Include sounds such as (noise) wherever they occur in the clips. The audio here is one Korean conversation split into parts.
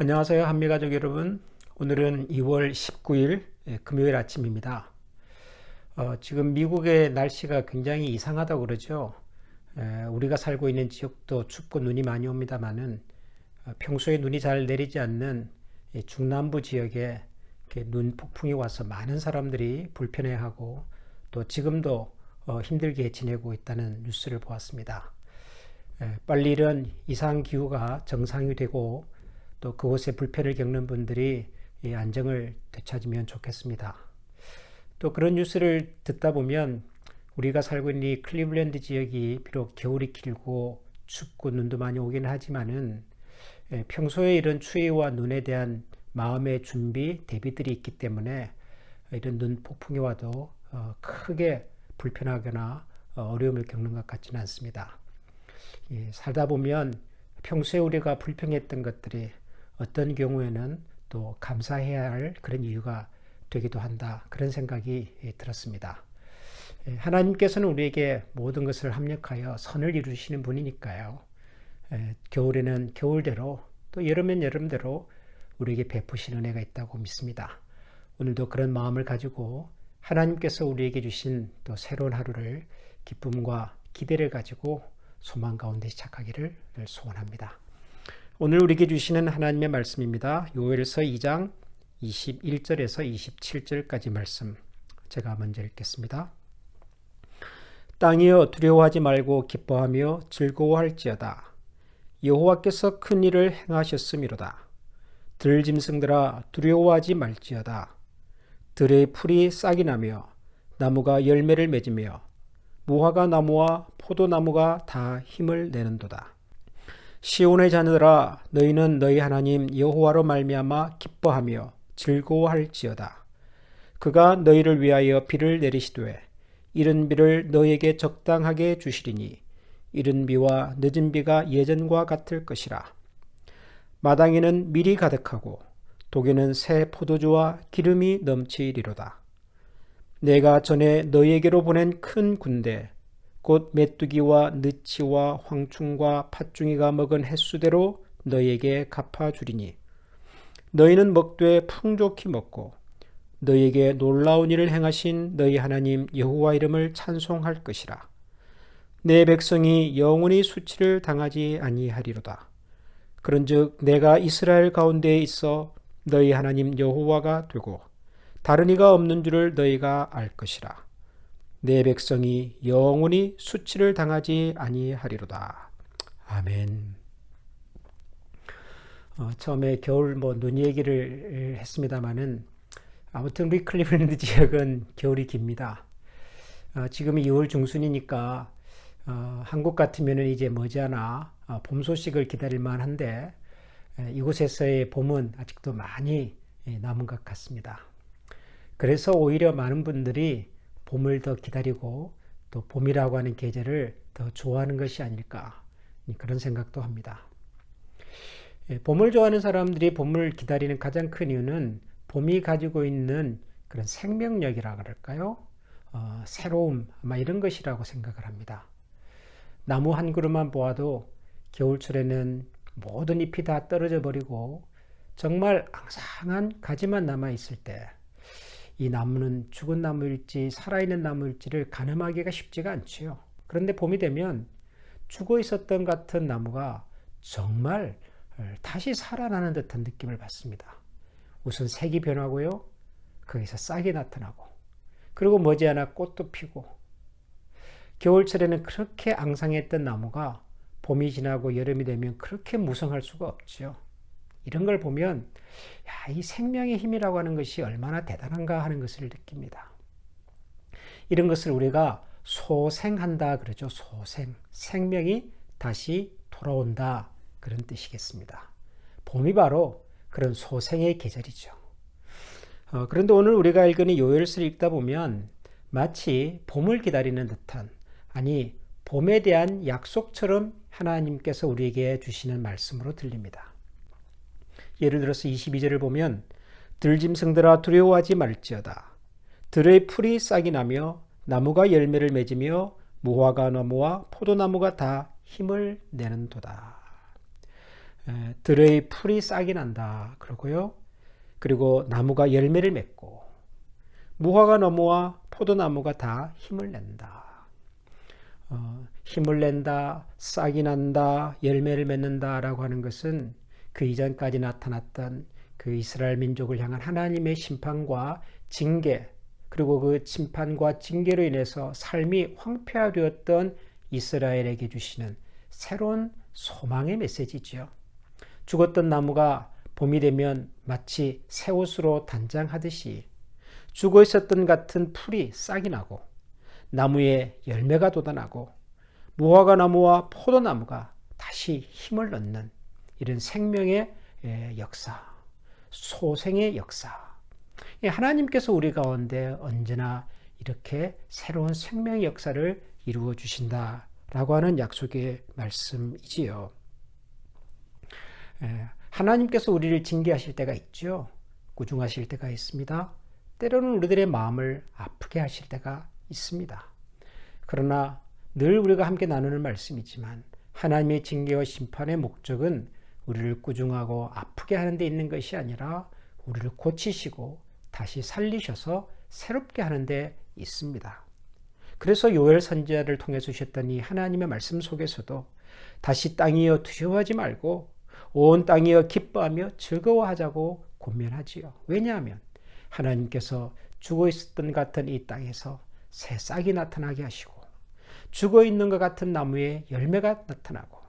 안녕하세요. 한미가족 여러분. 오늘은 2월 19일 예, 금요일 아침입니다. 어, 지금 미국의 날씨가 굉장히 이상하다고 그러죠. 에, 우리가 살고 있는 지역도 춥고 눈이 많이 옵니다만은 어, 평소에 눈이 잘 내리지 않는 중남부 지역에 눈 폭풍이 와서 많은 사람들이 불편해하고 또 지금도 어, 힘들게 지내고 있다는 뉴스를 보았습니다. 에, 빨리 이런 이상 기후가 정상이 되고 또 그곳에 불편을 겪는 분들이 이 안정을 되찾으면 좋겠습니다. 또 그런 뉴스를 듣다 보면 우리가 살고 있는 이 클리블랜드 지역이 비록 겨울이 길고 춥고 눈도 많이 오긴 하지만은 예, 평소에 이런 추위와 눈에 대한 마음의 준비, 대비들이 있기 때문에 이런 눈 폭풍이 와도 어, 크게 불편하거나 어, 어려움을 겪는 것 같지는 않습니다. 살다 보면 평소에 우리가 불평했던 것들이 어떤 경우에는 또 감사해야 할 그런 이유가 되기도 한다. 그런 생각이 예, 들었습니다. 예, 하나님께서는 우리에게 모든 것을 합력하여 선을 이루시는 분이니까요. 예, 겨울에는 겨울대로 또 여름엔 여름대로 우리에게 베푸신 은혜가 있다고 믿습니다. 오늘도 그런 마음을 가지고 하나님께서 우리에게 주신 또 새로운 하루를 기쁨과 기대를 가지고 소망 가운데 시작하기를 소원합니다. 오늘 우리에게 주시는 하나님의 말씀입니다. 요엘서 2장 21절에서 27절까지 말씀 제가 먼저 읽겠습니다. 땅이여 두려워하지 말고 기뻐하며 즐거워할지어다. 여호와께서 큰 일을 행하셨음이로다. 들 짐승들아 두려워하지 말지어다. 들의 풀이 싹이 나며 나무가 열매를 맺으며 무화과 나무와 포도나무가 다 힘을 내는도다. 시온의 자녀들아 너희는 너희 하나님 여호와로 말미암아 기뻐하며 즐거워할지어다. 그가 너희를 위하여 비를 내리시되 이른 비를 너희에게 적당하게 주시리니 이른 비와 늦은 비가 예전과 같을 것이라. 마당에는 밀이 가득하고 독에는 새 포도주와 기름이 넘치리로다. 내가 전에 너희에게로 보낸 큰 군대 곧 메뚜기와 느치와 황충과 팥중이가 먹은 횟수대로 너희에게 갚아주리니 너희는 먹되 풍족히 먹고 너희에게 놀라운 일을 행하신 너희 하나님 여호와 이름을 찬송할 것이라. 내 백성이 영원히 수치를 당하지 아니하리로다. 그런즉 내가 이스라엘 가운데에 있어 너희 하나님 여호와가 되고 다른 이가 없는 줄을 너희가 알 것이라 내 백성이 영원히 수치를 당하지 아니하리로다. 아멘. 어, 처음에 겨울 뭐 눈 얘기를 했습니다마는 아무튼 우리 클리블랜드 (laughs) 지역은 겨울이 깁니다. 어, 지금이 6월 중순이니까 어, 한국 같으면 이제 머지않아 어, 봄 소식을 기다릴 만한데 이곳에서의 봄은 아직도 많이 예, 남은 것 같습니다. 그래서 오히려 많은 분들이 봄을 더 기다리고 또 봄이라고 하는 계절을 더 좋아하는 것이 아닐까 그런 생각도 합니다. 예, 봄을 좋아하는 사람들이 봄을 기다리는 가장 큰 이유는 봄이 가지고 있는 그런 생명력이라 그럴까요? 어, 새로움 아마 이런 것이라고 생각을 합니다. 나무 한 그루만 보아도 겨울철에는 모든 잎이 다 떨어져 버리고 정말 앙상한 가지만 남아 있을 때 이 나무는 죽은 나무일지 살아있는 나무일지를 가늠하기가 쉽지가 않지요. 그런데 봄이 되면 죽어 있었던 같은 나무가 정말 어, 다시 살아나는 듯한 느낌을 받습니다. 우선 색이 변하고요. 거기서 싹이 나타나고 그리고 머지않아 꽃도 피고 겨울철에는 그렇게 앙상했던 나무가 봄이 지나고 여름이 되면 그렇게 무성할 수가 없지요. 이런 걸 보면 야, 이 생명의 힘이라고 하는 것이 얼마나 대단한가 하는 것을 느낍니다. 이런 것을 우리가 소생한다 그러죠. 소생. 생명이 다시 돌아온다. 그런 뜻이겠습니다. 봄이 바로 그런 소생의 계절이죠. 어, 그런데 오늘 우리가 읽은 요엘서를 읽다 보면 마치 봄을 기다리는 듯한 아니 봄에 대한 약속처럼 하나님께서 우리에게 주시는 말씀으로 들립니다. 예를 들어서 22절을 보면 들짐승들아 두려워하지 말지어다. 들의 풀이 싹이 나며 나무가 열매를 맺으며 무화과 나무와 포도나무가 다 힘을 내는도다. 에, 들의 풀이 싹이 난다. 그러고요. 그리고 나무가 열매를 맺고 무화과 나무와 포도나무가 다 힘을 낸다. 어, 힘을 낸다, 싹이 난다, 열매를 맺는다라고 하는 것은 그 이전까지 나타났던 그 이스라엘 민족을 향한 하나님의 심판과 징계, 그리고 그 심판과 징계로 인해서 삶이 황폐화되었던 이스라엘에게 주시는 새로운 소망의 메시지지요. 죽었던 나무가 봄이 되면 마치 새 옷으로 단장하듯이 죽어 있었던 같은 풀이 싹이 나고 나무에 열매가 돋아나고 무화과 나무와 포도나무가 다시 힘을 얻는 이런 생명의 역사, 소생의 역사. 하나님께서 우리 가운데 언제나 이렇게 새로운 생명의 역사를 이루어 주신다라고 하는 약속의 말씀이지요. 하나님께서 우리를 징계하실 때가 있죠. 구중하실 때가 있습니다. 때로는 우리들의 마음을 아프게 하실 때가 있습니다. 그러나 늘 우리가 함께 나누는 말씀이지만 하나님의 징계와 심판의 목적은 우리를 꾸중하고 아프게 하는 데 있는 것이 아니라 우리를 고치시고 다시 살리셔서 새롭게 하는 데 있습니다. 그래서 요엘 선지자를 통해 주셨던 이 하나님의 말씀 속에서도 다시 땅이여 두려워하지 말고 온 땅이여 기뻐하며 즐거워하자고 권면하지요. 왜냐하면 하나님께서 죽어 있었던 같은 이 땅에서 새 싹이 나타나게 하시고 죽어 있는 것 같은 나무에 열매가 나타나고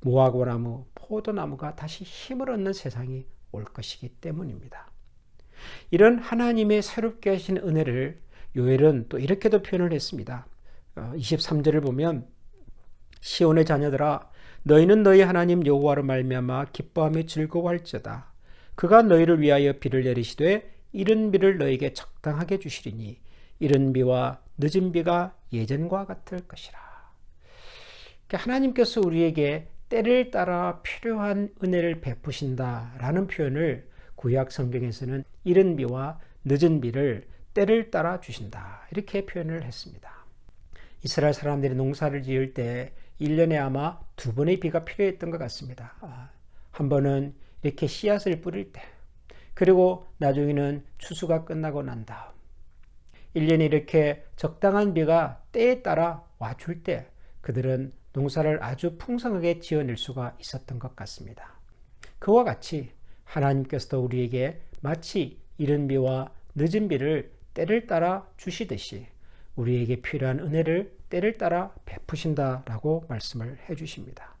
무화과나무, 포도나무가 다시 힘을 얻는 세상이 올 것이기 때문입니다. 이런 하나님의 새롭게 하신 은혜를 요엘은 또 이렇게도 표현을 했습니다. 23절을 어, 보면 시온의 자녀들아 너희는 너희 하나님 여호와로 말미암아 기뻐하며 즐거워할지어다 그가 너희를 위하여 비를 내리시되 이른 비를 너에게 적당하게 주시리니 이른 비와 늦은 비가 예전과 같을 것이라. 그러니까 하나님께서 우리에게 때를 따라 필요한 은혜를 베푸신다라는 표현을 구약 성경에서는 이른 비와 늦은 비를 때를 따라 주신다. 이렇게 표현을 했습니다. 이스라엘 사람들이 농사를 지을 때 1년에 아마 두 번의 비가 필요했던 것 같습니다. 아, 한 번은 이렇게 씨앗을 뿌릴 때, 그리고 나중에는 추수가 끝나고 난 다음, 1년에 이렇게 적당한 비가 때에 따라 와줄 때 그들은 농사를 아주 풍성하게 지어낼 수가 있었던 것 같습니다. 그와 같이 하나님께서도 우리에게 마치 이른 비와 늦은 비를 때를 따라 주시듯이 우리에게 필요한 은혜를 때를 따라 베푸신다라고 말씀을 해 주십니다.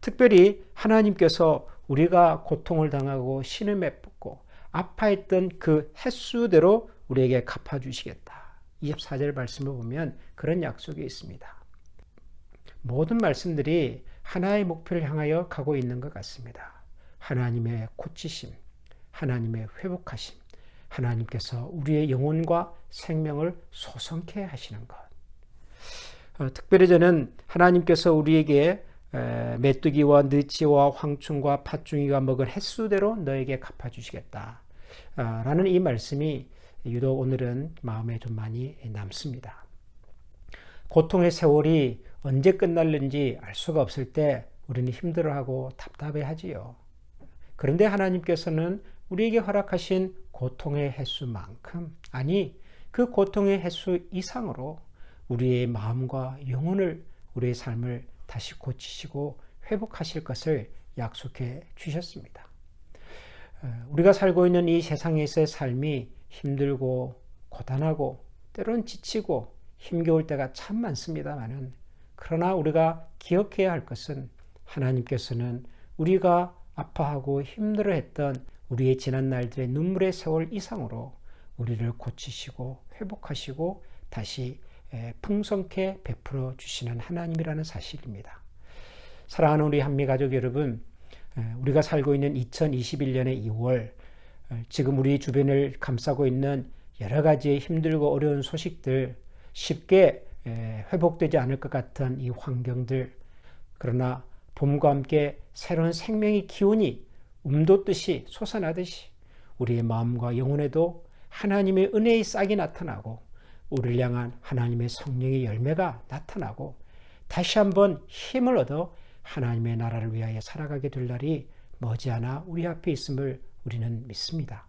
특별히 하나님께서 우리가 고통을 당하고 신음에 붙고 아파했던 그 횟수대로 우리에게 갚아주시겠다. 24절 말씀을 보면 그런 약속이 있습니다. 모든 말씀들이 하나의 목표를 향하여 가고 있는 것 같습니다. 하나님의 고치심, 하나님의 회복하심, 하나님께서 우리의 영혼과 생명을 소성케 하시는 것. 어, 특별히 저는 하나님께서 우리에게 메뚜기와 느치와 황충과 팥중이가 먹은 횟수대로 너에게 갚아주시겠다. 아, 라는 이 말씀이 유독 오늘은 마음에 좀 많이 남습니다. 고통의 세월이 언제 끝날는지 알 수가 없을 때 우리는 힘들어하고 답답해 하지요. 그런데 하나님께서는 우리에게 허락하신 고통의 횟수만큼, 아니, 그 고통의 횟수 이상으로 우리의 마음과 영혼을, 우리의 삶을 다시 고치시고 회복하실 것을 약속해 주셨습니다. 어, 우리가 살고 있는 이 세상에서의 삶이 힘들고 고단하고 때로는 지치고 힘겨울 때가 참 많습니다만은 그러나 우리가 기억해야 할 것은 하나님께서는 우리가 아파하고 힘들어했던 우리의 지난 날들의 눈물의 세월 이상으로 우리를 고치시고 회복하시고 다시 풍성케 베풀어 주시는 하나님이라는 사실입니다. 사랑하는 우리 한미 가족 여러분, 우리가 살고 있는 2021년의 2월 지금 우리 주변을 감싸고 있는 여러 가지 힘들고 어려운 소식들 쉽게 회복되지 않을 것 같은 이 환경들 그러나 봄과 함께 새로운 생명의 기운이 움돋듯이 솟아나듯이 우리의 마음과 영혼에도 하나님의 은혜의 싹이 나타나고 우리를 향한 하나님의 성령의 열매가 나타나고 다시 한번 힘을 얻어 하나님의 나라를 위하여 살아가게 될 날이 머지않아 우리 앞에 있음을 우리는 믿습니다.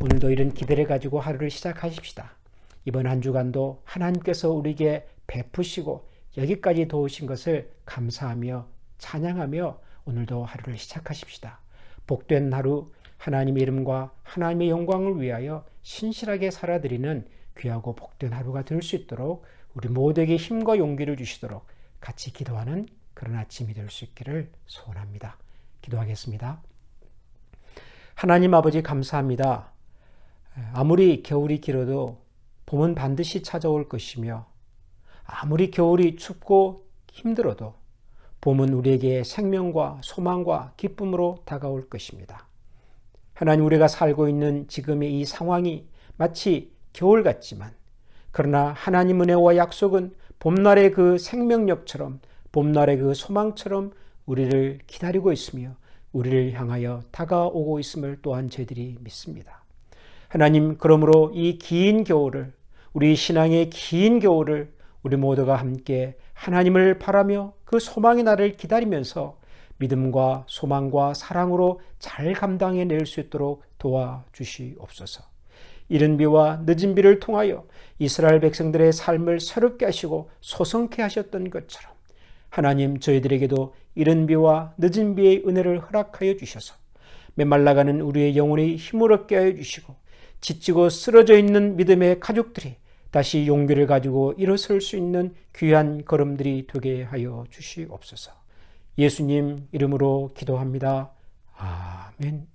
오늘도 이런 기대를 가지고 하루를 시작하십시다. 이번 한 주간도 하나님께서 우리에게 베푸시고 여기까지 도우신 것을 감사하며 찬양하며 오늘도 하루를 시작하십시다. 복된 하루 하나님의 이름과 하나님의 영광을 위하여 신실하게 살아드리는 귀하고 복된 하루가 될 수 있도록 우리 모두에게 힘과 용기를 주시도록 같이 기도하는 그런 아침이 될 수 있기를 소원합니다. 기도하겠습니다. 하나님 아버지 감사합니다. 아무리 겨울이 길어도 봄은 반드시 찾아올 것이며 아무리 겨울이 춥고 힘들어도 봄은 우리에게 생명과 소망과 기쁨으로 다가올 것입니다. 하나님 우리가 살고 있는 지금의 이 상황이 마치 겨울 같지만 그러나 하나님 은혜와 약속은 봄날의 그 생명력처럼 봄날의 그 소망처럼 우리를 기다리고 있으며 우리를 향하여 다가오고 있음을 또한 저희들이 믿습니다. 하나님 그러므로 이 긴 겨울을 우리 신앙의 긴 겨울을 우리 모두가 함께 하나님을 바라며 그 소망의 날을 기다리면서 믿음과 소망과 사랑으로 잘 감당해 낼 수 있도록 도와주시옵소서. 이른 비와 늦은 비를 통하여 이스라엘 백성들의 삶을 새롭게 하시고 소성케 하셨던 것처럼 하나님 저희들에게도 이른 비와 늦은 비의 은혜를 허락하여 주셔서 메말라가는 우리의 영혼이 힘을 얻게 하여 주시고 지치고 쓰러져 있는 믿음의 가족들이 다시 용기를 가지고 일어설 수 있는 귀한 걸음들이 되게 하여 주시옵소서. 예수님 이름으로 기도합니다. 아멘.